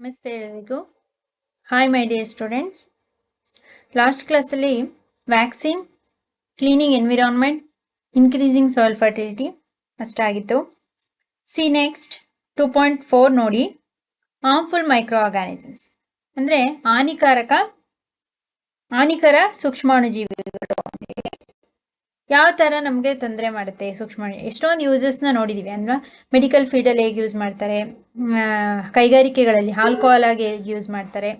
ನಮಸ್ತೆ ಎಲ್ಲರಿಗೂ hi my dear students last ಕ್ಲಾಸಲ್ಲಿ vaccine cleaning environment increasing soil fertility ಅಷ್ಟಾಗಿತ್ತು see next two point four ನೋಡಿ. Harmful microorganisms ಅಂದರೆ ಹಾನಿಕಾರಕ, ಹಾನಿಕರ ಸೂಕ್ಷ್ಮಾಣುಜೀವಿಗಳು. ಯಾವ ಥರ ನಮಗೆ ತೊಂದರೆ ಮಾಡುತ್ತೆ ಸೂಕ್ಷ್ಮ ಎಷ್ಟೊಂದು ಯೂಸಸ್ನ ನೋಡಿದ್ದೀವಿ ಅಂದ್ರೆ ಮೆಡಿಕಲ್ ಫೀಲ್ಡಲ್ಲಿ ಹೇಗೆ ಯೂಸ್ ಮಾಡ್ತಾರೆ ಕೈಗಾರಿಕೆಗಳಲ್ಲಿ ಆಲ್ಕೋಹಾಲ್ ಆಗಿ ಹೇಗೆ ಯೂಸ್ ಮಾಡ್ತಾರೆ,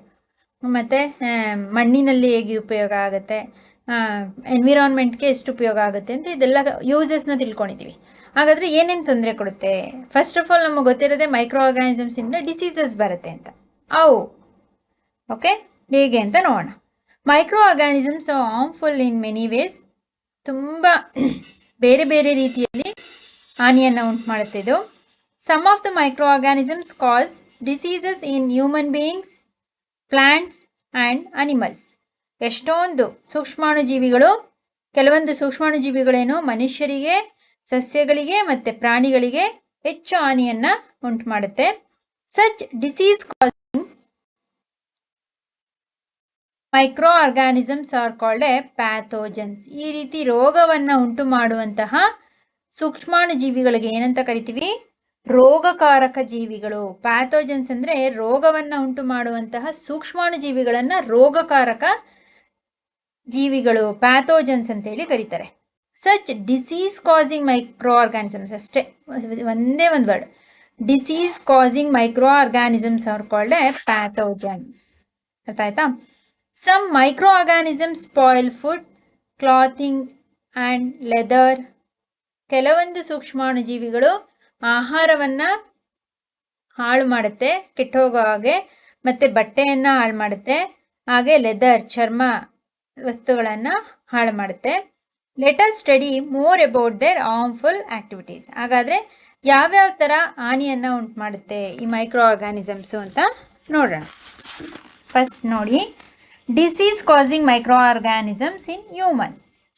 ಮತ್ತು ಮಣ್ಣಿನಲ್ಲಿ ಹೇಗೆ ಉಪಯೋಗ ಆಗುತ್ತೆ ಎನ್ವಿರಾನ್ಮೆಂಟ್ಗೆ ಎಷ್ಟು ಉಪಯೋಗ ಆಗುತ್ತೆ ಅಂತ ಇದೆಲ್ಲ ಯೂಸಸ್ನ ತಿಳ್ಕೊಂಡಿದ್ದೀವಿ ಹಾಗಾದರೆ ಏನೇನು ತೊಂದರೆ ಕೊಡುತ್ತೆ? ಫಸ್ಟ್ ಆಫ್ ಆಲ್ ನಮಗೆ ಗೊತ್ತಿರೋದೇ ಮೈಕ್ರೋ ಆರ್ಗಾನಿಸಮ್ಸಿಂದ ಡಿಸೀಸಸ್ ಬರುತ್ತೆ ಅಂತ. ಅವು. ಓಕೆ ಹೇಗೆ ಅಂತ ನೋಡೋಣ. Microorganisms harmful in many ways ತುಂಬ ಬೇರೆ ಬೇರೆ ರೀತಿಯಲ್ಲಿ ಹಾನಿಯನ್ನು ಉಂಟು ಮಾಡುತ್ತೆ ಇದು. Some of the microorganisms cause diseases in human beings plants and animals ಎಷ್ಟೊಂದು ಸೂಕ್ಷ್ಮಾಣುಜೀವಿಗಳು, ಕೆಲವೊಂದು ಸೂಕ್ಷ್ಮಾಣುಜೀವಿಗಳೇನು ಮನುಷ್ಯರಿಗೆ, ಸಸ್ಯಗಳಿಗೆ ಮತ್ತು ಪ್ರಾಣಿಗಳಿಗೆ ಹೆಚ್ಚು ಹಾನಿಯನ್ನು ಉಂಟು ಮಾಡುತ್ತೆ such disease causing microorganisms are called a pathogens ಈ ರೀತಿ ರೋಗವನ್ನು ಉಂಟು ಮಾಡುವಂತಹ ಸೂಕ್ಷ್ಮಾಣುಜೀವಿಗಳಿಗೆ ಏನಂತ ಕರಿತೀವಿ? ರೋಗಕಾರಕ ಜೀವಿಗಳು. ಪ್ಯಾಥೋಜನ್ಸ್ ಅಂದರೆ ರೋಗವನ್ನು ಉಂಟು ಮಾಡುವಂತಹ ಸೂಕ್ಷ್ಮಾಣುಜೀವಿಗಳನ್ನು ರೋಗಕಾರಕ ಜೀವಿಗಳು ಪ್ಯಾಥೋಜನ್ಸ್ ಅಂತೇಳಿ ಕರೀತಾರೆ. Such disease causing micro organisms ಅಷ್ಟೇ. ಒಂದೇ ಒಂದು word disease causing microorganisms are called pathogens ಅರ್ಥ ಆಯ್ತಾ some microorganisms spoil food clothing and leather ಕೆಲವೊಂದು ಸೂಕ್ಷ್ಮಾಣುಜೀವಿಗಳು ಆಹಾರವನ್ನು ಹಾಳು ಮಾಡುತ್ತೆ, ಕೆಟ್ಟೋಗೋ ಹಾಗೆ, ಮತ್ತು ಬಟ್ಟೆಯನ್ನು ಹಾಳು ಮಾಡುತ್ತೆ, ಹಾಗೆ ಲೆದರ್ ಚರ್ಮ ವಸ್ತುಗಳನ್ನು ಹಾಳು ಮಾಡುತ್ತೆ. Later study more about their harmful activities ಹಾಗಾದರೆ ಯಾವ್ಯಾವ ಥರ ಹಾನಿಯನ್ನು ಉಂಟು ಮಾಡುತ್ತೆ ಈ ಮೈಕ್ರೋ ಆರ್ಗಾನಿಸಮ್ಸು ಅಂತ ನೋಡೋಣ ಫಸ್ಟ್ ನೋಡಿ disease causing micro in humans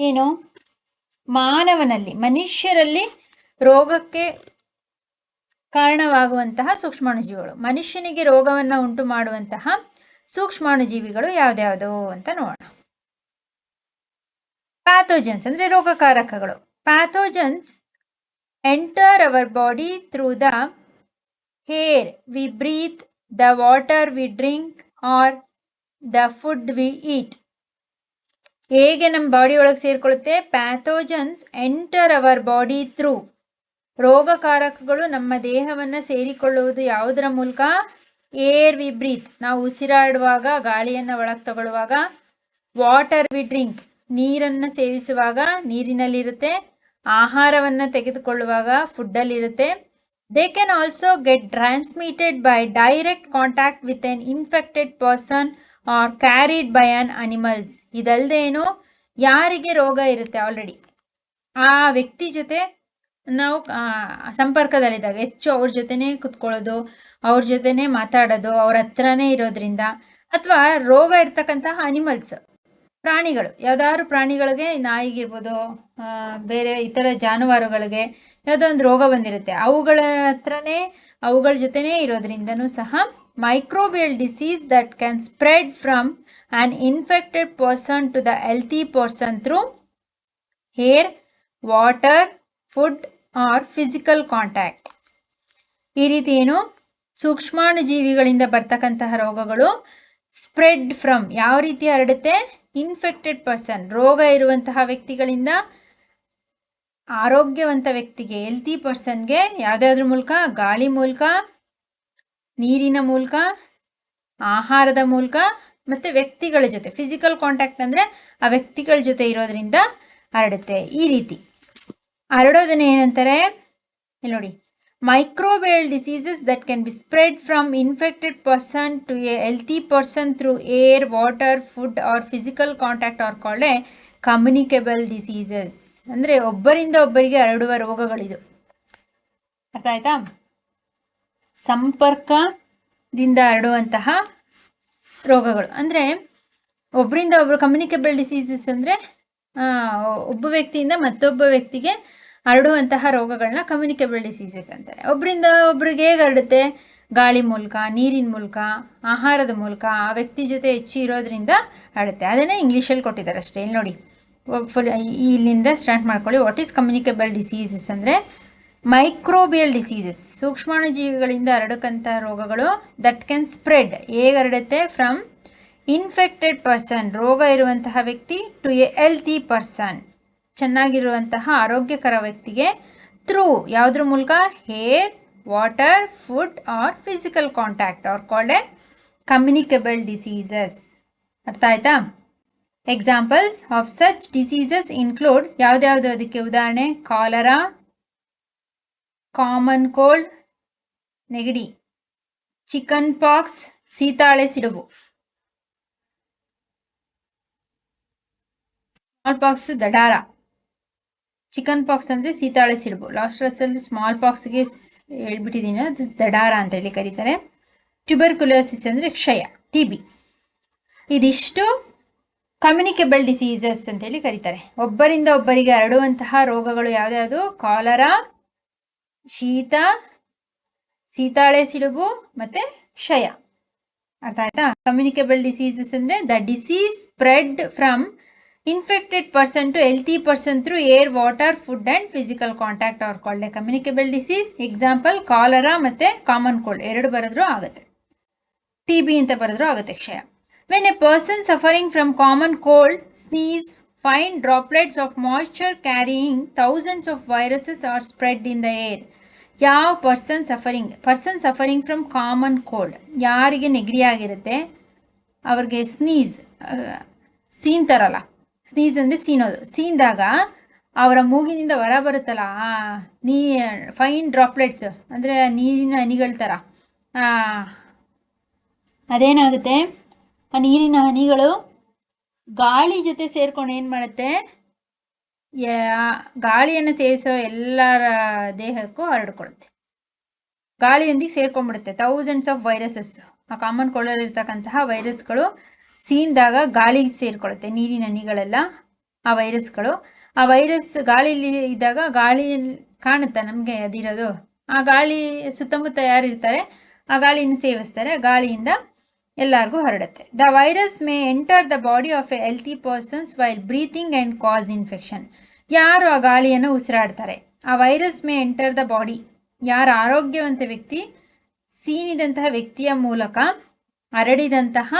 ಏನು? ಮಾನವನಲ್ಲಿ, ಮನುಷ್ಯರಲ್ಲಿ ರೋಗಕ್ಕೆ ಕಾರಣವಾಗುವಂತಹ ಸೂಕ್ಷ್ಮಾಣುಜೀವಿಗಳು. ಮನುಷ್ಯನಿಗೆ ರೋಗವನ್ನು ಉಂಟು ಮಾಡುವಂತಹ ಸೂಕ್ಷ್ಮಾಣುಜೀವಿಗಳು ಯಾವ್ದ್ಯಾವುದು ಅಂತ ನೋಡೋಣ. ಪ್ಯಾಥೋಜನ್ಸ್ ಅಂದರೆ ರೋಗಕಾರಕಗಳು. Pathogens enter our body through the air we breathe the water we drink or the food we eat ಹೇಗೆ ನಮ್ಮ ಬಾಡಿ ಒಳಗೆ ಸೇರಿಕೊಳ್ಳುತ್ತೆ? Pathogens enter our body through ರೋಗಕಾರಕಗಳು ನಮ್ಮ ದೇಹವನ್ನು ಸೇರಿಕೊಳ್ಳುವುದು ಯಾವುದರ ಮೂಲಕ? ಏರ್ ವಿ ಬ್ರೀತ್ ನಾವು ಉಸಿರಾಡುವಾಗ, ಗಾಳಿಯನ್ನು ಒಳಗೆ ತಗೊಳ್ಳುವಾಗ ವಾಟರ್ ವಿ ಡ್ರಿಂಕ್ ನೀರನ್ನು ಸೇವಿಸುವಾಗ ನೀರಿನಲ್ಲಿರುತ್ತೆ. ಆಹಾರವನ್ನು ತೆಗೆದುಕೊಳ್ಳುವಾಗ ಫುಡ್ಡಲ್ಲಿರುತ್ತೆ they also also transmitted transmitted by direct contact an an infected person or carried an animals. Animals ಇದಲ್ದೇನು ಯಾರಿಗೆ ರೋಗ ಇರುತ್ತೆ ಆಲ್ರೆಡಿ ಆ ವ್ಯಕ್ತಿ ಜೊತೆ ನಾವು ಸಂಪರ್ಕದಲ್ಲಿದ್ದಾಗ, ಹೆಚ್ಚು ಅವ್ರ ಜೊತೆನೇ ಕುತ್ಕೊಳ್ಳೋದು, ಅವ್ರ ಜೊತೆನೇ ಮಾತಾಡೋದು, ಅವ್ರ ಹತ್ರನೇ ಇರೋದ್ರಿಂದ, ಅಥವಾ ರೋಗ ಇರ್ತಕ್ಕಂತಹ ಅನಿಮಲ್ಸ್ ಪ್ರಾಣಿಗಳು. ಯಾವ್ದಾದ್ರು ಪ್ರಾಣಿಗಳಿಗೆ, ನಾಯಿಗಿರ್ಬೋದು ಬೇರೆ ಇತರ ಜಾನುವಾರುಗಳಿಗೆ ಯಾವುದೋ ಒಂದು ರೋಗ ಬಂದಿರುತ್ತೆ. ಅವುಗಳ ಹತ್ರನೇ, ಅವುಗಳ ಜೊತೆನೇ ಇರೋದ್ರಿಂದನೂ ಸಹ microbial disease that can spread from an infected person to the healthy person through air water food or physical contact ಈ ರೀತಿ ಏನು ಸೂಕ್ಷ್ಮಾಣುಜೀವಿಗಳಿಂದ ಬರ್ತಕ್ಕಂತಹ ರೋಗಗಳು ಸ್ಪ್ರೆಡ್ ಫ್ರಮ್ ಯಾವ ರೀತಿ ಹರಡುತ್ತೆ? ಇನ್ಫೆಕ್ಟೆಡ್ ಪರ್ಸನ್ ರೋಗ ಇರುವಂತಹ ವ್ಯಕ್ತಿಗಳಿಂದ ಆರೋಗ್ಯವಂತ ವ್ಯಕ್ತಿಗೆ ಹೆಲ್ತಿ ಪರ್ಸನ್ಗೆ ಯಾವುದಾದ್ರ ಮೂಲಕ, ಗಾಳಿ ಮೂಲಕ, ನೀರಿನ ಮೂಲಕ, ಆಹಾರದ ಮೂಲಕ ಮತ್ತು ವ್ಯಕ್ತಿಗಳ ಜೊತೆ ಫಿಸಿಕಲ್ ಕಾಂಟ್ಯಾಕ್ಟ್ ಅಂದರೆ ಆ ವ್ಯಕ್ತಿಗಳ ಜೊತೆ ಇರೋದ್ರಿಂದ ಹರಡುತ್ತೆ. ಈ ರೀತಿ ಹರಡೋದನ್ನ ಏನಂತಾರೆ? ಇಲ್ಲಿ ನೋಡಿ microbial diseases that can be spread from infected person to a healthy person through air water food or physical contact are called communicable diseases ಅಂದರೆ ಒಬ್ಬರಿಂದ ಒಬ್ಬರಿಗೆ ಹರಡುವ ರೋಗಗಳಿದು. ಅರ್ಥ ಆಯ್ತಾ? ಸಂಪರ್ಕದಿಂದ ಹರಡುವಂತಹ ರೋಗಗಳು. ಅಂದರೆ ಒಬ್ಬರಿಂದ ಒಬ್ಬರು ಕಮ್ಯುನಿಕೇಬಲ್ ಡಿಸೀಸಸ್ ಅಂದರೆ ಒಬ್ಬ ವ್ಯಕ್ತಿಯಿಂದ ಮತ್ತೊಬ್ಬ ವ್ಯಕ್ತಿಗೆ ಹರಡುವಂತಹ ರೋಗಗಳನ್ನ ಕಮ್ಯುನಿಕೇಬಲ್ ಡಿಸೀಸಸ್ ಅಂತಾರೆ. ಒಬ್ಬರಿಂದ ಒಬ್ರಿಗೆ ಹೇಗೆ ಹರಡುತ್ತೆ? ಗಾಳಿ ಮೂಲಕ, ನೀರಿನ ಮೂಲಕ, ಆಹಾರದ ಮೂಲಕ ಆ ವ್ಯಕ್ತಿ ಜೊತೆ ಹೆಚ್ಚು ಇರೋದ್ರಿಂದ ಹರಡುತ್ತೆ. ಅದನ್ನೇ ಇಂಗ್ಲೀಷಲ್ಲಿ ಕೊಟ್ಟಿದ್ದಾರೆ ಅಷ್ಟೇ. ಇಲ್ಲಿ ನೋಡಿ. ಫುಲ್ ಇಲ್ಲಿಂದ ಸ್ಟಾರ್ಟ್ ಮಾಡ್ಕೊಳ್ಳಿ. ವಾಟ್ ಈಸ್ ಕಮ್ಯುನಿಕೇಬಲ್ ಡಿಸೀಸಸ್ ಅಂದರೆ ಮೈಕ್ರೋಬಿಯಲ್ ಡಿಸೀಸಸ್ ಸೂಕ್ಷ್ಮಾಣುಜೀವಿಗಳಿಂದ ಹರಡಕ್ಕಂಥ ರೋಗಗಳು ದಟ್ ಕ್ಯಾನ್ ಸ್ಪ್ರೆಡ್ ಹೇಗೆ ಹರಡುತ್ತೆ? ಫ್ರಮ್ ಇನ್ಫೆಕ್ಟೆಡ್ ಪರ್ಸನ್ ರೋಗ ಇರುವಂತಹ ವ್ಯಕ್ತಿ ಟು ಎ ಹೆಲ್ತಿ ಪರ್ಸನ್ ಚೆನ್ನಾಗಿರುವಂತಹ ಆರೋಗ್ಯಕರ ವ್ಯಕ್ತಿಗೆ ಥ್ರೂ ಯಾವುದ್ರ ಮೂಲಕ? Air water food or physical contact are called a communicable diseases ಅರ್ಥ ಆಯ್ತಾ? Examples of such diseases include ಯಾವ್ದ್ಯಾವ್ದು ಅದಕ್ಕೆ ಉದಾಹರಣೆ? ಕಾಲರಾ ಕಾಮನ್ ಕೋಲ್ಡ್ ನೆಗಡಿ. ಚಿಕನ್ ಪಾಕ್ಸ್ ಸೀತಾಳೆ ಸಿಡುಬು. ಸ್ಮಾಲ್ ಪಾಕ್ಸ್ ದಡಾರ. ಚಿಕನ್ ಪಾಕ್ಸ್ ಅಂದರೆ ಸೀತಾಳೆ ಸಿಡುಬು. ಲಾಸ್ಟ್ ರಸಲ್ಲಿ ಸ್ಮಾಲ್ ಪಾಕ್ಸ್ಗೆ ಹೇಳ್ಬಿಟ್ಟಿದ್ದೀನಿ ಅದು ದಡಾರ ಅಂತ ಹೇಳಿ ಕರೀತಾರೆ. ಟ್ಯೂಬರ್ಕುಲೋಸಿಸ್ ಅಂದರೆ ಕ್ಷಯ ಟಿ ಬಿ ಇದಿಷ್ಟು ಕಮ್ಯುನಿಕೇಬಲ್ ಡಿಸೀಸಸ್ ಅಂತೇಳಿ ಕರೀತಾರೆ. ಒಬ್ಬರಿಂದ ಒಬ್ಬರಿಗೆ ಹರಡುವಂತಹ ರೋಗಗಳು ಯಾವ್ದ್ಯಾವುದು? ಕಾಲರಾ, ಶೀತ, ಸೀತಾಳೆ ಸಿಡುಬು ಮತ್ತೆ ಕ್ಷಯ. ಅರ್ಥ ಆಯ್ತಾ? ಕಮ್ಯುನಿಕೇಬಲ್ ಡಿಸೀಸಸ್ ಅಂದರೆ the disease spread from infected person to healthy person through air water food and physical contact are called communicable disease example cholera ಮತ್ತು ಕಾಮನ್ ಕೋಲ್ಡ್ ಎರಡು ಬರೆದ್ರೂ ಆಗುತ್ತೆ. ಟಿ ಬಿ ಅಂತ ಬರೆದ್ರೂ ಆಗುತ್ತೆ ಕ್ಷಯ. When a person suffering from common cold sneeze, fine droplets of moisture carrying thousands of viruses are spread in the air ಯಾವ person suffering person suffering from common cold ಯಾರಿಗೆ ನೆಗಡಿ ಆಗಿರುತ್ತೆ ಅವ್ರಿಗೆ ಸ್ನೀಸ್ ಸೀನ್ತಾರಲ್ಲ ಸ್ನೀಸ್ ಅಂದರೆ ಸೀನೋದು. ಸೀನ್ದಾಗ ಅವರ ಮೂಗಿನಿಂದ ಹೊರ ಬರುತ್ತಲ್ಲ ಆ ನೀ ಫೈನ್ ಡ್ರಾಪ್ಲೆಟ್ಸ್ ಅಂದರೆ ನೀರಿನ ಹನಿಗಳ ಥರ. ಅದೇನಾಗುತ್ತೆ? ಆ ನೀರಿನ ಹನಿಗಳು ಗಾಳಿ ಜೊತೆ ಸೇರ್ಕೊಂಡು ಏನು ಮಾಡುತ್ತೆ? ಗಾಳಿಯನ್ನು ಸೇವಿಸೋ ಎಲ್ಲರ ದೇಹಕ್ಕೂ ಹರಡ್ಕೊಳ್ಳುತ್ತೆ ಗಾಳಿಯೊಂದಿಗೆ ಸೇರ್ಕೊಂಡ್ಬಿಡುತ್ತೆ. ಥೌಸಂಡ್ಸ್ ಆಫ್ ವೈರಸಸ್ ಆ ಕಾಮನ್ ಇರ್ತಕ್ಕಂತಹ ವೈರಸ್ಗಳು ಸೀನ್ದಾಗ ಗಾಳಿಗೆ ಸೇರ್ಕೊಳ್ಳುತ್ತೆ ನೀರಿನ ಹನಿಗಳೆಲ್ಲ ಆ ವೈರಸ್ಗಳು ಆ ವೈರಸ್ ಗಾಳಿಲಿ ಇದ್ದಾಗ ಗಾಳಿ ಕಾಣುತ್ತೆ ನಮಗೆ ಅದಿರೋದು? ಆ ಗಾಳಿ ಸುತ್ತಮುತ್ತ ಯಾರಿರ್ತಾರೆ? ಆ ಗಾಳಿಯನ್ನು ಸೇವಿಸ್ತಾರೆ. ಗಾಳಿಯಿಂದ ಎಲ್ಲರಿಗೂ ಹರಡುತ್ತೆ. The virus may enter the body of a healthy persons while breathing and cause infection ಯಾರು ಆ ಗಾಳಿಯನ್ನು ಉಸಿರಾಡ್ತಾರೆ? ಆ virus may enter the body ಯಾರ ಆರೋಗ್ಯವಂತ ವ್ಯಕ್ತಿ? ಸೀನಿದಂತಹ ವ್ಯಕ್ತಿಯ ಮೂಲಕ ಹರಡಿದಂತಹ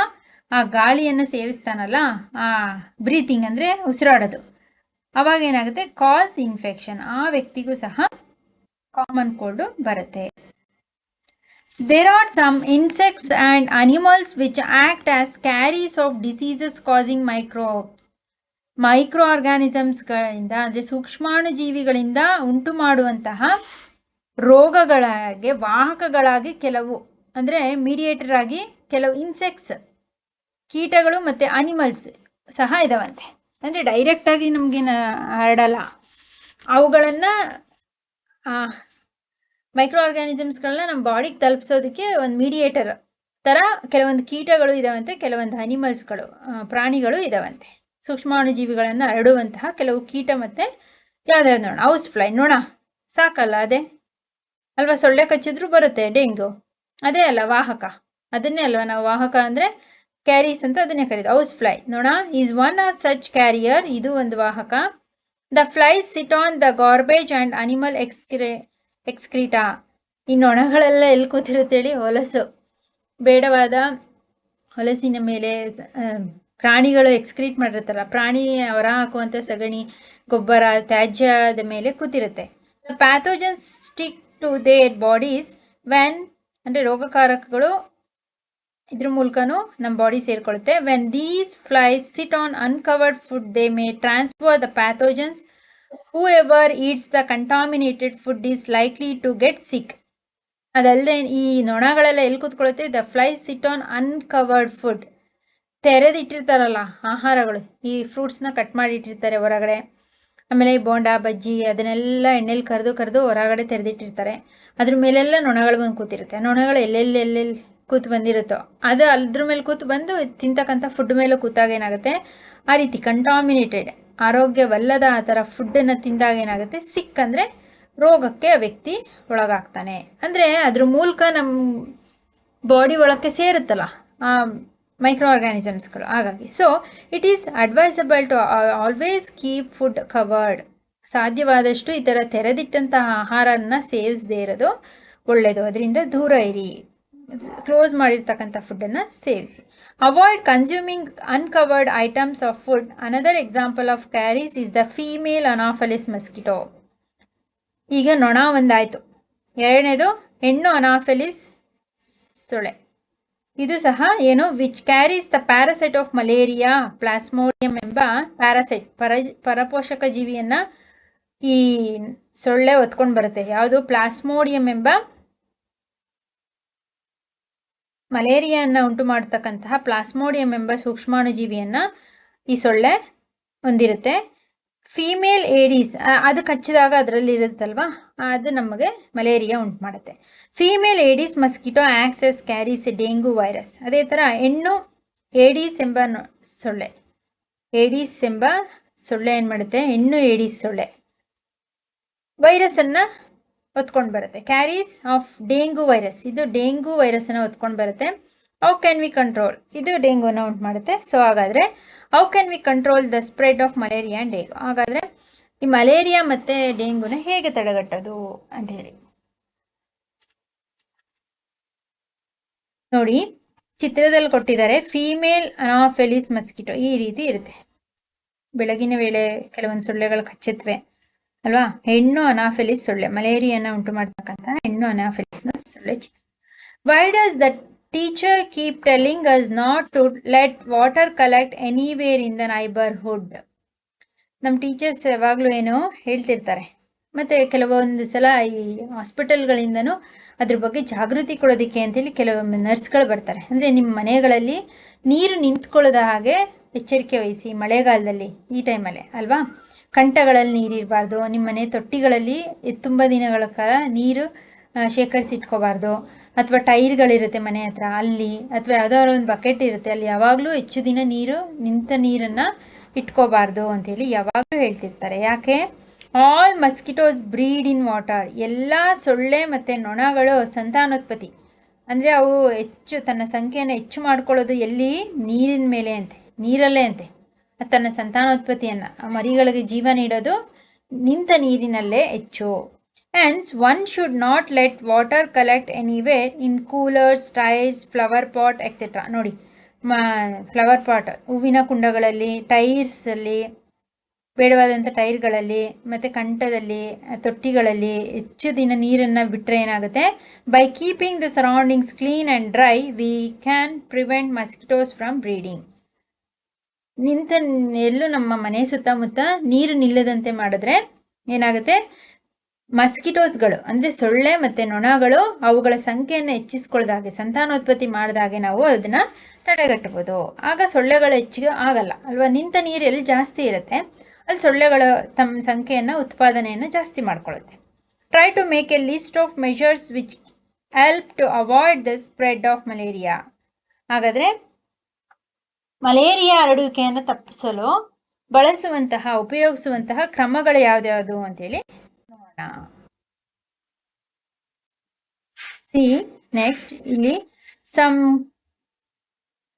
ಆ ಗಾಳಿಯನ್ನು ಸೇವಿಸ್ತಾನಲ್ಲ, ಆ ಬ್ರೀತಿಂಗ್ ಅಂದರೆ ಉಸಿರಾಡೋದು. ಅವಾಗ ಏನಾಗುತ್ತೆ? ಕಾಸ್ ಇನ್ಫೆಕ್ಷನ್ ಆ ವ್ಯಕ್ತಿಗೂ ಸಹ ಕಾಮನ್ ಕೋಲ್ಡು ಬರುತ್ತೆ. There are some insects and animals which act as carriers of diseases causing microbes. ಮೈಕ್ರೋ ಆರ್ಗಾನಿಸಮ್ಸ್ಗಳಿಂದ ಅಂದರೆ ಸೂಕ್ಷ್ಮಾಣುಜೀವಿಗಳಿಂದ ಉಂಟು ಮಾಡುವಂತಹ ರೋಗಗಳಾಗೆ, ವಾಹಕಗಳಾಗಿ ಕೆಲವು, ಅಂದರೆ ಮೀಡಿಯೇಟರ್ ಆಗಿ ಕೆಲವು ಇನ್ಸೆಕ್ಟ್ಸ್ ಕೀಟಗಳು ಮತ್ತು ಅನಿಮಲ್ಸ್ ಸಹ ಇದಾವಂತೆ ಅಂದರೆ ಡೈರೆಕ್ಟಾಗಿ ನಮಗೇನು ಹರಡಲ್ಲ ಅವುಗಳನ್ನು ಮೈಕ್ರೋ ಆರ್ಗ್ಯಾನಿಸಮ್ಸ್ಗಳನ್ನ ನಮ್ಮ ಬಾಡಿಗೆ ತಲುಪಿಸೋದಕ್ಕೆ ಒಂದು ಮೀಡಿಯೇಟರ್ ಥರ ಕೆಲವೊಂದು ಕೀಟಗಳು ಇದಾವಂತೆ, ಕೆಲವೊಂದು ಅನಿಮಲ್ಸ್ಗಳು ಪ್ರಾಣಿಗಳು ಇದಾವಂತೆ. ಸೂಕ್ಷ್ಮಾಣುಜೀವಿಗಳನ್ನು ಹರಡುವಂತಹ ಕೆಲವು ಕೀಟ ಮತ್ತು ಯಾವ್ದಾವ್ದು ನೋಡೋಣ. ಹೌಸ್ ಫ್ಲೈ ನೋಣ ಸಾಕಲ್ಲ ಅದೇ? ಅಲ್ವಾ? ಸೊಳ್ಳೆ ಕಚ್ಚಿದ್ರು ಬರುತ್ತೆ, ಡೆಂಗ್ಯೂ. ಅದೇ ಅಲ್ಲ, ವಾಹಕ. ಅದನ್ನೇ ಅಲ್ವಾ ನಾವು ವಾಹಕ ಅಂದರೆ? ಕ್ಯಾರೀಸ್ ಅಂತ ಅದನ್ನೇ ಕರೀದು. ಹೌಸ್ ಫ್ಲೈ ನೋಣ is one of such carrier. ಇದು ಒಂದು ವಾಹಕ. The flies sit on the garbage and animal excre excreta? ಈ ನೊಣಗಳೆಲ್ಲ ಎಲ್ಲಿ ಕೂತಿರುತ್ತೇಳಿ ಹೊಲಸು. ಬೇಡವಾದ ಹೊಲಸಿನ ಮೇಲೆ ಪ್ರಾಣಿಗಳು ಎಕ್ಸ್ಕ್ರೀಟ್ ಮಾಡಿರ್ತಾರಲ್ಲ, ಪ್ರಾಣಿ ಹೊರ ಹಾಕುವಂಥ ಸಗಣಿ, ಗೊಬ್ಬರ ತ್ಯಾಜ್ಯದ ಮೇಲೆ ಕೂತಿರುತ್ತೆ. Pathogens stick to their bodies van ಅಂದರೆ ರೋಗಕಾರಕಗಳು ಇದ್ರ ಮೂಲಕನೂ ನಮ್ಮ body ಸೇರಿಕೊಳ್ಳುತ್ತೆ when these flies sit on uncovered food they may transfer the pathogens whoever eats the contaminated food is likely to get sick ಅದಲ್ಲದೆ ಈ ನೊಣಗಳೆಲ್ಲ ಎಲ್ಲಿ ಕೂತ್ಕೊಳ್ಳುತ್ತೆ the fly sit on uncovered food ತೆರೆದಿಟ್ಟಿರ್ತಾರಲ್ಲ ಆಹಾರಗಳು. ಈ ಫ್ರೂಟ್ಸ್ನ ಕಟ್ ಮಾಡಿ ಇಟ್ಟಿರ್ತಾರೆ ಹೊರಗಡೆ. ಆಮೇಲೆ ಈ ಬೋಂಡ, ಬಜ್ಜಿ ಅದನ್ನೆಲ್ಲ ಎಣ್ಣೆಲಿ ಕರೆದು ಕರೆದು ಹೊರಗಡೆ ತೆರೆದಿಟ್ಟಿರ್ತಾರೆ. ಅದ್ರ ಮೇಲೆಲ್ಲ ನೊಣಗಳು ಬಂದು ಕೂತಿರುತ್ತೆ. ನೊಣಗಳು ಎಲ್ಲೆಲ್ಲಿ ಎಲ್ಲೆಲ್ಲಿ ಕೂತು ಬಂದಿರುತ್ತೋ, ಅದು ಅದ್ರ ಮೇಲೆ ಕೂತು ಬಂದು ತಿಂತಕ್ಕಂಥ ಫುಡ್ ಮೇಲೆ ಕೂತಾಗ ಏನಾಗುತ್ತೆ? ಆ ರೀತಿ ಕಂಟಾಮಿನೇಟೆಡ್ ಆರೋಗ್ಯವಲ್ಲದ ಆ ಥರ ಫುಡ್ಡನ್ನು ತಿಂದಾಗ ಏನಾಗುತ್ತೆ? ಸಿಕ್ ಅಂದರೆ ರೋಗಕ್ಕೆ ಆ ವ್ಯಕ್ತಿ ಒಳಗಾಗ್ತಾನೆ. ಅಂದರೆ ಅದ್ರ ಮೂಲಕ ನಮ್ಮ ಬಾಡಿ ಒಳಕ್ಕೆ ಸೇರುತ್ತಲ್ಲ ಮೈಕ್ರೋ ಆರ್ಗ್ಯಾನಿಸಮ್ಸ್ಗಳು ಹಾಗಾಗಿ so it is advisable to always keep food covered ಸಾಧ್ಯವಾದಷ್ಟು ಈ ಥರ ತೆರೆದಿಟ್ಟಂತಹ ಆಹಾರನ ಸೇವಿಸದೇ ಇರೋದು ಒಳ್ಳೆಯದು ಅದರಿಂದ ದೂರ ಇರಿ. ಕ್ಲೋಸ್ ಮಾಡಿರ್ತಕ್ಕಂಥ ಫುಡ್ಡನ್ನು ಸೇವಿಸಿ. Avoid consuming uncovered items of food Another example of caries is the female Anopheles mosquito ಈಗ ನೊಣ ಒಂದಾಯಿತು. ಎರಡನೇದು, ಹೆಣ್ಣು ಅನಾಫೆಲಿಸ್ ಸೊಳ್ಳೆ ಇದು ಸಹ ಏನು which carries the parasite of malaria plasmodium ಎಂಬ ಪ್ಯಾರಾಸೈಟ್ ಪರ, ಪರಪೋಷಕ ಜೀವಿಯನ್ನು ಈ ಸೊಳ್ಳೆ ಹೊತ್ಕೊಂಡು ಬರುತ್ತೆ. ಯಾವುದು? ಪ್ಲಾಸ್ಮೋಡಿಯಂ ಎಂಬ ಮಲೇರಿಯಾನ ಉಂಟು ಮಾಡತಕ್ಕಂತಹ ಪ್ಲಾಸ್ಮೋಡಿಯಂ ಎಂಬ ಸೂಕ್ಷ್ಮಾಣುಜೀವಿಯನ್ನು ಈ ಸೊಳ್ಳೆ ಹೊಂದಿರುತ್ತೆ. ಫೀಮೇಲ್ ಏಡೀಸ್ ಅದು ಕಚ್ಚಿದಾಗ ಅದರಲ್ಲಿ ಇರುತ್ತಲ್ವಾ? ಅದು ನಮಗೆ ಮಲೇರಿಯಾ ಉಂಟು ಮಾಡುತ್ತೆ. Female Aedes mosquito also carries dengue virus ಅದೇ ಥರ ಹೆಣ್ಣು ಏಡೀಸ್ ಎಂಬ ಸೊಳ್ಳೆ. ಏಡೀಸ್ ಎಂಬ ಸೊಳ್ಳೆ ಏನು ಮಾಡುತ್ತೆ? ಹೆಣ್ಣು ಏಡೀಸ್ ಸೊಳ್ಳೆ. ವೈರಸ್ಸನ್ನು ಹೊತ್ಕೊಂಡು ಬರುತ್ತೆ. ಕ್ಯಾರೀಸ್ ಆಫ್ ಡೆಂಗು ವೈರಸ್ ಇದು ಡೆಂಗು ವೈರಸ್ನ ಹೊತ್ಕೊಂಡು ಬರುತ್ತೆ. ಹೌ ಕ್ಯಾನ್ ವಿ ಕಂಟ್ರೋಲ್ ಇದು ಡೆಂಗುನ ಉಂಟು ಮಾಡುತ್ತೆ. ಸೊ ಹಾಗಾದರೆ how can we control the spread of malaria and dengue ಹಾಗಾದರೆ, ಈ ಮಲೇರಿಯಾ ಮತ್ತು ಡೆಂಗುನ ಹೇಗೆ ತಡೆಗಟ್ಟೋದು ಅಂತ ಹೇಳಿ. ನೋಡಿ, ಚಿತ್ರದಲ್ಲಿ ಕೊಟ್ಟಿದ್ದಾರೆ ಫೀಮೇಲ್ ಅನಾಫೆಲಿಸ್ ಮಸ್ಕಿಟೋ ಈ ರೀತಿ ಇರುತ್ತೆ. ಬೆಳಗಿನ ವೇಳೆ ಕೆಲವೊಂದು ಸೊಳ್ಳೆಗಳು ಕಚ್ಚುತ್ತವೆ. ಅಲ್ವಾ? ಹೆಣ್ಣು ಅನಾಫೆಲಿಸ್ ಸೊಳ್ಳೆ, ಮಲೇರಿಯಾನ ಉಂಟು ಮಾಡ್ತಕ್ಕಂಥ ಹೆಣ್ಣು ಅನಾಫೆಲಿಸ್ನ ಸೊಳ್ಳೆ why does the teacher keep telling us not to let water collect anywhere in the neighbourhood ನಮ್ಮ ಟೀಚರ್ಸ್ ಯಾವಾಗಲೂ ಏನು ಹೇಳ್ತಿರ್ತಾರೆ. ಮತ್ತು ಕೆಲವೊಂದು ಸಲ ಈ ಹಾಸ್ಪಿಟಲ್ಗಳಿಂದನೂ ಅದ್ರ ಬಗ್ಗೆ ಜಾಗೃತಿ ಕೊಡೋದಕ್ಕೆ ಅಂತೇಳಿ ಕೆಲವೊಮ್ಮೆ ನರ್ಸ್ಗಳು ಬರ್ತಾರೆ. ಅಂದರೆ ನಿಮ್ಮ ಮನೆಗಳಲ್ಲಿ ನೀರು ನಿಂತ್ಕೊಳ್ಳೋದ ಹಾಗೆ ಎಚ್ಚರಿಕೆ ವಹಿಸಿ ಮಳೆಗಾಲದಲ್ಲಿ ಈ ಟೈಮಲ್ಲೇ ಅಲ್ವಾ? ಕಂಠಗಳಲ್ಲಿ ನೀರಿರಬಾರ್ದು ನಿಮ್ಮ ಮನೆ ತೊಟ್ಟಿಗಳಲ್ಲಿ ತುಂಬ ದಿನಗಳ ಕಾಲ ನೀರು ಶೇಖರಿಸಿ ಶೇಖರಿಸಿಟ್ಕೋಬಾರ್ದು. ಅಥವಾ ಟೈರ್ಗಳಿರುತ್ತೆ ಮನೆ ಹತ್ರ, ಅಲ್ಲಿ, ಅಥವಾ ಯಾವುದಾದ್ರು ಒಂದು ಬಕೆಟ್ ಇರುತ್ತೆ, ಅಲ್ಲಿ ಯಾವಾಗಲೂ ಹೆಚ್ಚು ದಿನ ನೀರು, ನಿಂತ ನೀರನ್ನು ಇಟ್ಕೋಬಾರ್ದು ಅಂತೇಳಿ ಯಾವಾಗಲೂ ಹೇಳ್ತಿರ್ತಾರೆ. ಯಾಕೆ? All mosquitoes breed in water ಎಲ್ಲ ಸೊಳ್ಳೆ ಮತ್ತು ನೊಣಗಳು ಸಂತಾನೋತ್ಪತ್ತಿ. ಅಂದರೆ ಅವು ಹೆಚ್ಚು, ತನ್ನ ಸಂಖ್ಯೆಯನ್ನು ಹೆಚ್ಚು ಮಾಡ್ಕೊಳ್ಳೋದು ಎಲ್ಲಿ? ನೀರಿನ ಮೇಲೆ ಅಂತೆ, ನೀರಲ್ಲೇ ಅಂತೆ. ತನ್ನ ಸಂತಾನೋತ್ಪತ್ತಿಯನ್ನು ಮರಿಗಳಿಗೆ ಜೀವ ನೀಡೋದು ನಿಂತ ನೀರಿನಲ್ಲೇ ಹೆಚ್ಚು. And one should not let water collect anyway in coolers tyres flower pot etcetera ನೋಡಿ, ಮ ಫ್ಲವರ್ ಪಾಟ್ ಹೂವಿನ ಕುಂಡಗಳಲ್ಲಿ ಟೈರ್ಸಲ್ಲಿ ಬೇಡವಾದಂಥ ಟೈರ್ಗಳಲ್ಲಿ ಮತ್ತು ಕಂಠದಲ್ಲಿ, ತೊಟ್ಟಿಗಳಲ್ಲಿ ಹೆಚ್ಚು ದಿನ ನೀರನ್ನು ಬಿಟ್ಟರೆ ಏನಾಗುತ್ತೆ? By keeping the surroundings clean and dry we can prevent mosquitoes from breeding ನಿಂತ ಎಲ್ಲೂ ನಮ್ಮ ಮನೆ ಸುತ್ತಮುತ್ತ ನೀರು ನಿಲ್ಲದಂತೆ ಮಾಡಿದ್ರೆ ಏನಾಗುತ್ತೆ? ಮಸ್ಕಿಟೋಸ್ಗಳು, ಅಂದರೆ ಸೊಳ್ಳೆ ಮತ್ತು ನೊಣಗಳು, ಅವುಗಳ ಸಂಖ್ಯೆಯನ್ನು ಹೆಚ್ಚಿಸ್ಕೊಳ್ದಾಗೆ ಸಂತಾನೋತ್ಪತ್ತಿ ಮಾಡಿದಾಗೆ ನಾವು ಅದನ್ನು ತಡೆಗಟ್ಟಬೋದು ಆಗ ಸೊಳ್ಳೆಗಳು ಹೆಚ್ಚಿಗೆ ಆಗಲ್ಲ. ಅಲ್ವಾ? ನಿಂತ ನೀರು ಎಲ್ಲಿ ಜಾಸ್ತಿ ಇರುತ್ತೆ, ಅಲ್ಲಿ ಸೊಳ್ಳೆಗಳು ತಮ್ಮ ಸಂಖ್ಯೆಯನ್ನು, ಉತ್ಪಾದನೆಯನ್ನು ಜಾಸ್ತಿ ಮಾಡ್ಕೊಳ್ಳುತ್ತೆ. Try to make a list of measures which help to avoid the spread of malaria ಹಾಗಾದರೆ ಮಲೇರಿಯಾ ಹರಡುವಿಕೆಯನ್ನು ತಪ್ಪಿಸಲು ಬಳಸುವಂತಹ, ಉಪಯೋಗಿಸುವಂತಹ ಕ್ರಮಗಳು ಯಾವ್ದ್ಯಾವುದು ಅಂತೇಳಿ ನೋಡೋಣ. ಸಿ, ನೆಕ್ಸ್ಟ್ ಇಲ್ಲಿ ಸಮ್,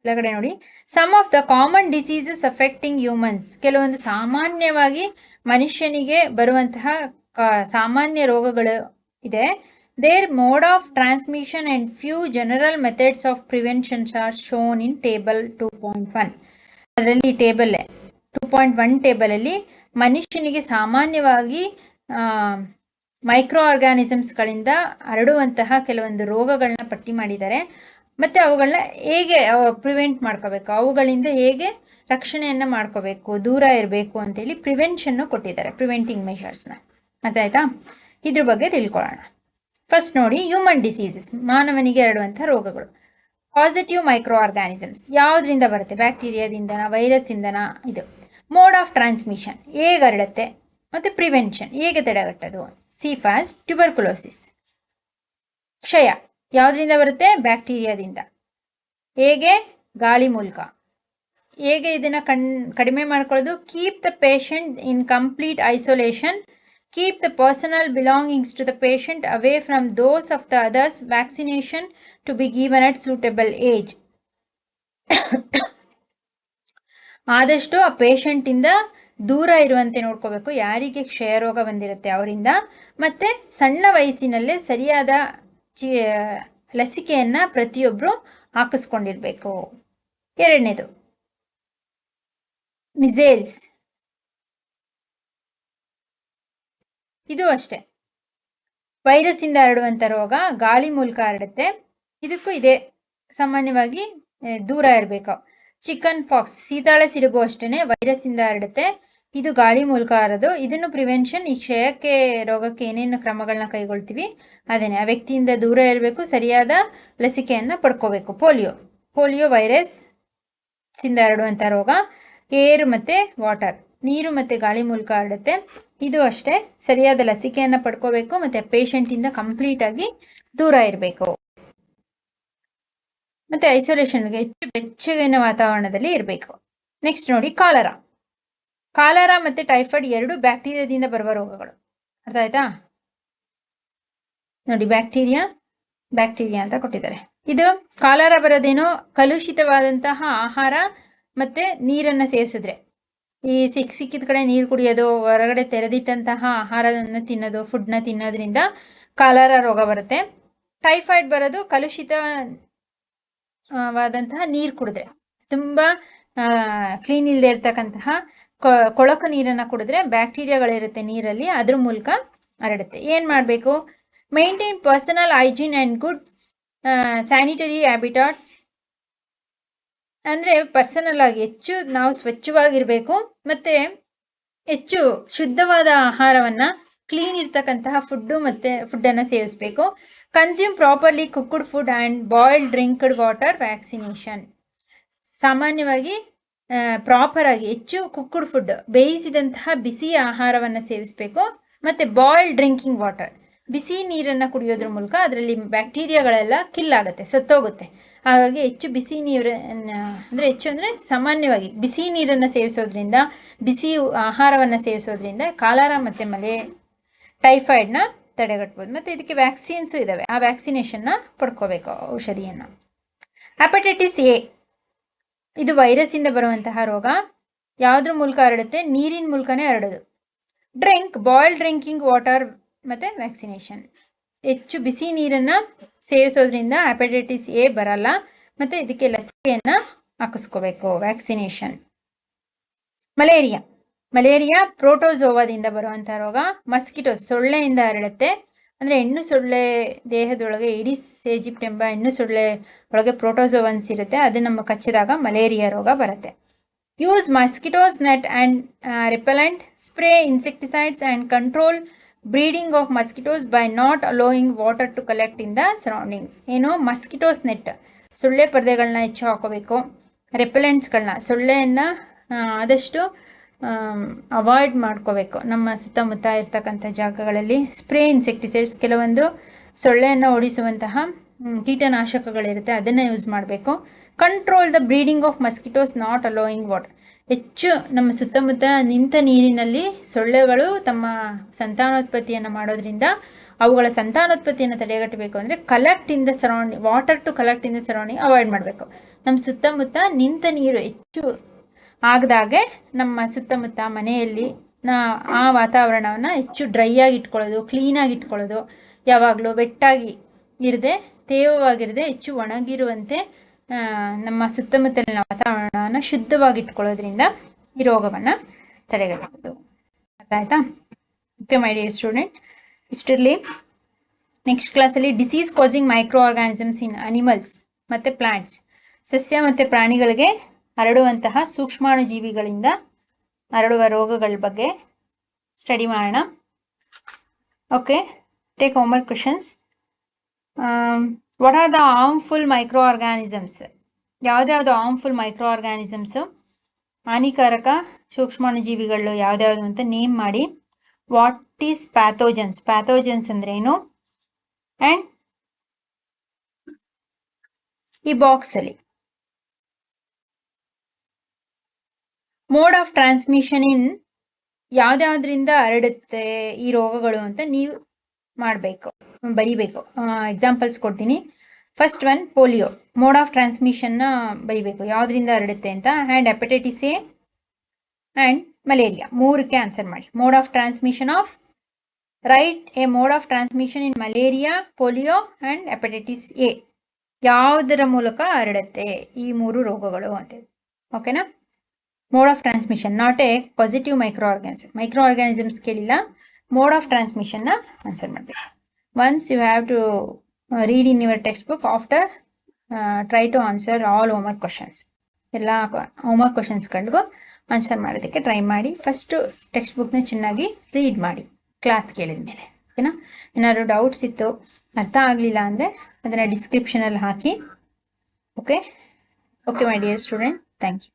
ಕೆಳಗಡೆ ನೋಡಿ. Some of the common diseases affecting humans. ಕೆಲವೊಂದು ಸಾಮಾನ್ಯವಾಗಿ ಮನುಷ್ಯನಿಗೆ ಬರುವಂತಹ ಸಾಮಾನ್ಯ ರೋಗಗಳು ಇದೆ. There mode of transmission and methods of preventions are shown in table two point one ಅದರಲ್ಲಿ ಟೇಬಲ್ ಟು ಪಾಯಿಂಟ್ ಒನ್ ಟೇಬಲಲ್ಲಿ ಮನುಷ್ಯನಿಗೆ ಸಾಮಾನ್ಯವಾಗಿ ಮೈಕ್ರೋ ಆರ್ಗಾನಿಸಮ್ಸ್ಗಳಿಂದ ಹರಡುವಂತಹ ಕೆಲವೊಂದು ರೋಗಗಳನ್ನ ಪಟ್ಟಿ ಮಾಡಿದ್ದಾರೆ. ಮತ್ತು ಅವುಗಳನ್ನ ಹೇಗೆ ಪ್ರಿವೆಂಟ್ ಮಾಡ್ಕೋಬೇಕು? ಅವುಗಳಿಂದ ಹೇಗೆ ರಕ್ಷಣೆಯನ್ನು ಮಾಡ್ಕೋಬೇಕು? ದೂರ ಇರಬೇಕು ಅಂತೇಳಿ ಪ್ರಿವೆನ್ಷನ್ನು ಕೊಟ್ಟಿದ್ದಾರೆ ಪ್ರಿವೆಂಟಿಂಗ್ ಮೆಷರ್ಸ್ನ ಅದಾಯ್ತಾ? ಇದ್ರ ಬಗ್ಗೆ ತಿಳ್ಕೊಳ್ಳೋಣ. ಫಸ್ಟ್ ನೋಡಿ ಹ್ಯೂಮನ್ ಡಿಸೀಸಸ್ ಮಾನವನಿಗೆ ಹರಡುವಂಥ ರೋಗಗಳು. ಪಾಸಿಟಿವ್ ಮೈಕ್ರೋ ಆರ್ಗ್ಯಾನಿಸಮ್ಸ್ ಯಾವುದರಿಂದ ಬರುತ್ತೆ? ಬ್ಯಾಕ್ಟೀರಿಯಾದಿಂದನ ವೈರಸ್ಸಿಂದನ ಇದು. ಮೋಡ್ ಆಫ್ ಟ್ರಾನ್ಸ್ಮಿಷನ್ ಹೇಗೆ ಹರಡುತ್ತೆ? ಮತ್ತು ಪ್ರಿವೆನ್ಷನ್ ಹೇಗೆ ತಡೆಗಟ್ಟೋದು? ಫಾಸ್ಟ್ ಟ್ಯೂಬರ್ಕುಲೋಸಿಸ್ ಕ್ಷಯ, ಯಾವುದರಿಂದ ಬರುತ್ತೆ? ಬ್ಯಾಕ್ಟೀರಿಯಾದಿಂದ ಹೇಗೆ? ಗಾಳಿ ಮೂಲಕ. ಹೇಗೆ ಇದನ್ನು ಕಣ್, ಕಡಿಮೆ ಮಾಡ್ಕೊಳ್ಳೋದು? Keep the patient in complete isolation Keep the personal belongings to the patient away from those of the others. Vaccination to be given at suitable age. ಆದಷ್ಟು ಆ ಪೇಷಂಟಿಂದ ದೂರ ಇರುವಂತೆ ನೋಡ್ಕೋಬೇಕು ಯಾರಿಗೆ ಕ್ಷಯರೋಗ ಬಂದಿರುತ್ತೆ ಅವರಿಂದ ಮತ್ತು ಸಣ್ಣ ವಯಸ್ಸಿನಲ್ಲೇ ಸರಿಯಾದ ಚಿ ಲಸಿಕೆಯನ್ನು ಪ್ರತಿಯೊಬ್ಬರು ಹಾಕಿಸ್ಕೊಂಡಿರಬೇಕು ಎರಡನೇದು ಮಿಸೇಲ್ಸ್ ಇದು ಅಷ್ಟೇ. ವೈರಸ್ ಹರಡುವಂಥ ರೋಗ ಗಾಳಿ ಮೂಲಕ ಹರಡುತ್ತೆ. ಇದಕ್ಕೂ ಇದೆ ಸಾಮಾನ್ಯವಾಗಿ ದೂರ ಇರಬೇಕು. ಚಿಕನ್ ಫಾಕ್ಸ್ ಸೀತಾಳೆ ಸಿಡುಬು ಅಷ್ಟೇ ವೈರಸ್ ಇಂದ ಹರಡುತ್ತೆ. ಇದು ಗಾಳಿ ಮೂಲಕ ಹರದು ಇದನ್ನು ಪ್ರಿವೆನ್ಷನ್, ಈ ಕ್ಷಯಕ್ಕೆ, ರೋಗಕ್ಕೆ ಏನೇನು ಕ್ರಮಗಳನ್ನ ಕೈಗೊಳ್ತೀವಿ ಅದೇನೆ ಆ ವ್ಯಕ್ತಿಯಿಂದ ದೂರ ಇರಬೇಕು, ಸರಿಯಾದ ಲಸಿಕೆಯನ್ನು ಪಡ್ಕೋಬೇಕು. ಪೋಲಿಯೋ. ಪೋಲಿಯೋ ವೈರಸ್ ಇಂದ ಹರಡುವಂಥ ರೋಗ. ಏರ್ ಮತ್ತೆ ವಾಟರ್. ನೀರು ಮತ್ತೆ ಗಾಳಿ ಮೂಲಕ ಹರಡುತ್ತೆ. ಇದು ಅಷ್ಟೇ. ಸರಿಯಾದ ಲಸಿಕೆಯನ್ನು ಪಡ್ಕೋಬೇಕು, ಮತ್ತೆ ಪೇಷಂಟ್ ಇಂದ ಕಂಪ್ಲೀಟ್ ಆಗಿ ದೂರ ಇರಬೇಕು. ಮತ್ತೆ ಐಸೋಲೇಷನ್ಗೆ ಹೆಚ್ಚು ಬೆಚ್ಚಗಿನ ವಾತಾವರಣದಲ್ಲಿ ಇರಬೇಕು. ನೆಕ್ಸ್ಟ್ ನೋಡಿ ಕಾಲರ ಕಾಲರ ಮತ್ತೆ ಟೈಫಾಯ್ಡ್ ಎರಡು ಬ್ಯಾಕ್ಟೀರಿಯಾದಿಂದ ಬರುವ ರೋಗಗಳು. ಅರ್ಥ ಆಯ್ತಾ? ನೋಡಿ ಬ್ಯಾಕ್ಟೀರಿಯಾ ಬ್ಯಾಕ್ಟೀರಿಯಾ ಅಂತ ಕೊಟ್ಟಿದ್ದಾರೆ. ಇದು ಕಾಲರ ಬರೋದೇನು ಕಲುಷಿತವಾದಂತಹ ಆಹಾರ ಮತ್ತೆ ನೀರನ್ನ ಸೇವಿಸಿದ್ರೆ. ಈ ಸಿಕ್ ಸಿಕ್ಕಿದ ಕಡೆ ನೀರು ಕುಡಿಯೋದು, ಹೊರಗಡೆ ತೆರೆದಿಟ್ಟಂತಹ ಆಹಾರವನ್ನು ತಿನ್ನೋದು ಫುಡ್ನ ತಿನ್ನೋದ್ರಿಂದ ಕಾಲರ ರೋಗ ಬರುತ್ತೆ. ಟೈಫಾಯ್ಡ್ ಬರೋದು ಕಲುಷಿತ ವಾದಂತಹ ನೀರು ಕುಡಿದ್ರೆ. ತುಂಬಾ ಕ್ಲೀನ್ ಇಲ್ಲದೆ ಇರ್ತಕ್ಕಂತಹ ಕೊಳಕು ನೀರನ್ನ ಕುಡಿದ್ರೆ ಬ್ಯಾಕ್ಟೀರಿಯಾಗಳಿರುತ್ತೆ ನೀರಲ್ಲಿ, ಅದ್ರ ಮೂಲಕ ಹರಡುತ್ತೆ. ಏನ್ ಮಾಡಬೇಕು? Maintain personal hygiene and good sanitary habitats ಅಂದರೆ ಪರ್ಸನಲ್ ಆಗಿ ಹೆಚ್ಚು ನಾವು ಸ್ವಚ್ಛವಾಗಿರಬೇಕು ಮತ್ತು ಹೆಚ್ಚು ಶುದ್ಧವಾದ ಆಹಾರವನ್ನು ಕ್ಲೀನ್ ಇರ್ತಕ್ಕಂತಹ ಫುಡ್ಡು ಮತ್ತು ಫುಡ್ಡನ್ನು ಸೇವಿಸಬೇಕು. Consume properly cooked food and boiled drinked water vaccination ಸಾಮಾನ್ಯವಾಗಿ ಪ್ರಾಪರ್ ಆಗಿ ಹೆಚ್ಚು ಕುಕ್ಕುಡ್ ಫುಡ್ ಬೇಯಿಸಿದಂತಹ ಬಿಸಿ ಆಹಾರವನ್ನು ಸೇವಿಸಬೇಕು ಮತ್ತು ಬಾಯ್ಲ್ಡ್ ಡ್ರಿಂಕಿಂಗ್ ವಾಟರ್ ಬಿಸಿ ನೀರನ್ನು ಕುಡಿಯೋದ್ರ ಮೂಲಕ ಅದರಲ್ಲಿ ಬ್ಯಾಕ್ಟೀರಿಯಾಗಳೆಲ್ಲ ಕಿಲ್ ಆಗುತ್ತೆ, ಸತ್ತೋಗುತ್ತೆ. ಹಾಗಾಗಿ ಹೆಚ್ಚು ಬಿಸಿ ನೀರನ್ನು ಅಂದರೆ ಹೆಚ್ಚು ಅಂದರೆ ಸಾಮಾನ್ಯವಾಗಿ ಬಿಸಿ ನೀರನ್ನು ಸೇವಿಸೋದ್ರಿಂದ, ಬಿಸಿ ಆಹಾರವನ್ನು ಸೇವಿಸೋದ್ರಿಂದ ಕಾಲಾರ ಮತ್ತು ಮಲೆ ಟೈಫಾಯ್ಡ್ನ ತಡೆಗಟ್ಬೋದು. ಮತ್ತು ಇದಕ್ಕೆ ವ್ಯಾಕ್ಸಿನ್ಸು ಇದ್ದಾವೆ ಆ ವ್ಯಾಕ್ಸಿನೇಷನ್ನ ಪಡ್ಕೋಬೇಕು ಔಷಧಿಯನ್ನು. ಹೆಪಟೈಟಿಸ್ ಎ ಇದು ವೈರಸ್ಸಿಂದ ಬರುವಂತಹ ರೋಗ. ಯಾವುದ್ರ ಮೂಲಕ ಹರಡುತ್ತೆ? ನೀರಿನ ಮೂಲಕನೇ ಹರಡೋದು. ಡ್ರಿಂಕ್ ಬಾಯ್ಲ್ಡ್ ಡ್ರಿಂಕಿಂಗ್ ವಾಟರ್ ಮತ್ತು ವ್ಯಾಕ್ಸಿನೇಷನ್ ಹೆಚ್ಚು ಬಿಸಿ ನೀರನ್ನು ಸೇವಿಸೋದ್ರಿಂದ ಹೆಪಟೈಟಿಸ್ ಎ ಬರಲ್ಲ. ಮತ್ತು ಇದಕ್ಕೆ ಲಸಿಕೆಯನ್ನು ಹಾಕಿಸ್ಕೋಬೇಕು ವ್ಯಾಕ್ಸಿನೇಷನ್ ಮಲೇರಿಯಾ. ಮಲೇರಿಯಾ ಪ್ರೋಟೋಸೋವಾದಿಂದ ಬರುವಂಥ ರೋಗ. ಮಸ್ಕಿಟೋಸ್ ಸೊಳ್ಳೆಯಿಂದ ಹರಡುತ್ತೆ. ಅಂದರೆ ಹೆಣ್ಣು ಸೊಳ್ಳೆ ದೇಹದೊಳಗೆ ಇಡೀಸ್ ಏಜಿಪ್ಟ್ ಎಂಬ ಹೆಣ್ಣು ಸೊಳ್ಳೆ ಒಳಗೆ ಪ್ರೋಟೋಸೋವನ್ಸ್ ಇರುತ್ತೆ. ಅದು ನಮ್ಮ ಕಚ್ಚಿದಾಗ ಮಲೇರಿಯಾ ರೋಗ ಬರುತ್ತೆ. Use mosquitoes net and repellent spray insecticides and control breeding of mosquitoes by not allowing water to collect in the surroundings ಏನು? ಮಸ್ಕಿಟೋಸ್ ನೆಟ್ ಸೊಳ್ಳೆ ಪರದೆಗಳನ್ನ ಹೆಚ್ಚು ಹಾಕೋಬೇಕು. ರೆಪೆಲೆಂಟ್ಸ್ಗಳನ್ನ ಸೊಳ್ಳೆಯನ್ನು ಆದಷ್ಟು ಅವಾಯ್ಡ್ ಮಾಡ್ಕೋಬೇಕು. ನಮ್ಮ ಸುತ್ತಮುತ್ತ ಇರ್ತಕ್ಕಂಥ ಜಾಗಗಳಲ್ಲಿ ಸ್ಪ್ರೇ ಇನ್ಸೆಕ್ಟಿಸೈಡ್ಸ್ ಕೆಲವೊಂದು ಸೊಳ್ಳೆಯನ್ನು ಓಡಿಸುವಂತಹ ಕೀಟನಾಶಕಗಳಿರುತ್ತೆ. ಅದನ್ನು ಯೂಸ್ ಮಾಡಬೇಕು. Control the breeding of mosquitoes not allowing water ಹೆಚ್ಚು ನಮ್ಮ ಸುತ್ತಮುತ್ತ ನಿಂತ ನೀರಿನಲ್ಲಿ ಸೊಳ್ಳೆಗಳು ತಮ್ಮ ಸಂತಾನೋತ್ಪತ್ತಿಯನ್ನು ಮಾಡೋದ್ರಿಂದ ಅವುಗಳ ಸಂತಾನೋತ್ಪತ್ತಿಯನ್ನು ತಡೆಗಟ್ಟಬೇಕು ಅಂದರೆ collect in the surrounding water to collect in the surrounding avoid ಮಾಡಬೇಕು. ನಮ್ಮ ಸುತ್ತಮುತ್ತ ನಿಂತ ನೀರು ಹೆಚ್ಚು ಆಗದಾಗೆ ನಮ್ಮ ಸುತ್ತಮುತ್ತ ಮನೆಯಲ್ಲಿ ಆ ವಾತಾವರಣವನ್ನು ಹೆಚ್ಚು ಡ್ರೈ ಆಗಿ ಇಟ್ಕೊಳ್ಳೋದು ಕ್ಲೀನಾಗಿ ಇಟ್ಕೊಳ್ಳೋದು, ಯಾವಾಗಲೂ ವೆಟ್ಟಾಗಿ ಇರದೆ, ತೇವವಾಗಿರದೆ ಹೆಚ್ಚು ಒಣಗಿರುವಂತೆ ನಮ್ಮ ಸುತ್ತಮುತ್ತಲಿನ ವಾತಾವರಣವನ್ನು ಶುದ್ಧವಾಗಿ ಇಟ್ಕೊಳ್ಳೋದ್ರಿಂದ ಈ ರೋಗವನ್ನು ತಡೆಗಟ್ಟಬಹುದು ಆಯ್ತಾ ಓಕೆ ಮೈ ಡಿಯರ್ ಸ್ಟೂಡೆಂಟ್ ಇಷ್ಟರಲ್ಲಿ ನೆಕ್ಸ್ಟ್ ಕ್ಲಾಸಲ್ಲಿ disease causing micro organisms in animals ಮತ್ತು ಪ್ಲಾಂಟ್ಸ್ ಸಸ್ಯ ಮತ್ತು ಪ್ರಾಣಿಗಳಿಗೆ ಹರಡುವಂತಹ ಸೂಕ್ಷ್ಮಾಣುಜೀವಿಗಳಿಂದ ಹರಡುವ ರೋಗಗಳ ಬಗ್ಗೆ ಸ್ಟಡಿ ಮಾಡೋಣ. Okay take homework questions what are the harmful microorganisms ಯಾವುದ್ಯಾವುದು harmful micro organisms ಹಾನಿಕಾರಕ ಸೂಕ್ಷ್ಮಾಣುಜೀವಿಗಳು ಯಾವ್ದ್ಯಾವುದು ಅಂತ ನೇಮ್ ಮಾಡಿ. ವಾಟ್ ಈಸ್ ಪ್ಯಾಥೋಜನ್ಸ್ ಪ್ಯಾಥೋಜನ್ಸ್ ಅಂದ್ರೇನು ಆ್ಯಂಡ್ ಈ ಬಾಕ್ಸಲ್ಲಿ ಮೋಡ್ ಆಫ್ ಟ್ರಾನ್ಸ್ಮಿಷನ್ ಇನ್ ಯಾವ್ದ್ಯಾವ್ದ್ರಿಂದ ಹರಡುತ್ತೆ ಈ ರೋಗಗಳು ಅಂತ ನೀವು ಮಾಡಬೇಕು. ಬರಿಬೇಕು. ಎಕ್ಸಾಂಪಲ್ಸ್ ಕೊಡ್ತೀನಿ. First one polio mode of ಟ್ರಾನ್ಸ್ಮಿಷನ್ನ ಬರಿಬೇಕು. ಯಾವುದರಿಂದ ಹರಡುತ್ತೆ ಅಂತ? And hepatitis A and malaria ಮೂರಕ್ಕೆ ಆನ್ಸರ್ ಮಾಡಿ. Mode of transmission of write a mode of transmission in malaria polio and hepatitis A ಯಾವುದರ ಮೂಲಕ ಹರಡುತ್ತೆ? ಈ ಮೂರು ರೋಗಗಳು ಅಂತೇಳಿ ಓಕೆನಾ mode of transmission not a positive micro organism micro organisms ಕೇಳಿಲ್ಲ. ಮೋಡ್ ಆಫ್ ಟ್ರಾನ್ಸ್ಮಿಷನ್ನ ಆನ್ಸರ್ ಮಾಡಬೇಕು. Once you have to read in your text book after try to answer all homework questions. ಎಲ್ಲ ಹೋಮ್ವರ್ಕ್ ಕ್ವಶನ್ಸ್ಗಳಿಗೂ ಆನ್ಸರ್ ಮಾಡೋದಕ್ಕೆ try ಮಾಡಿ. First text ಬುಕ್ನ ಚೆನ್ನಾಗಿ read ಮಾಡಿ. ಕ್ಲಾಸ್ ಕೇಳಿದ ಮೇಲೆ. ಓಕೆನಾ? ಏನಾದರೂ ಡೌಟ್ಸ್ ಇತ್ತು, ಅರ್ಥ ಆಗಲಿಲ್ಲ ಅಂದರೆ ಅದನ್ನು ಡಿಸ್ಕ್ರಿಪ್ಷನಲ್ಲಿ ಹಾಕಿ. Okay okay my dear student thank you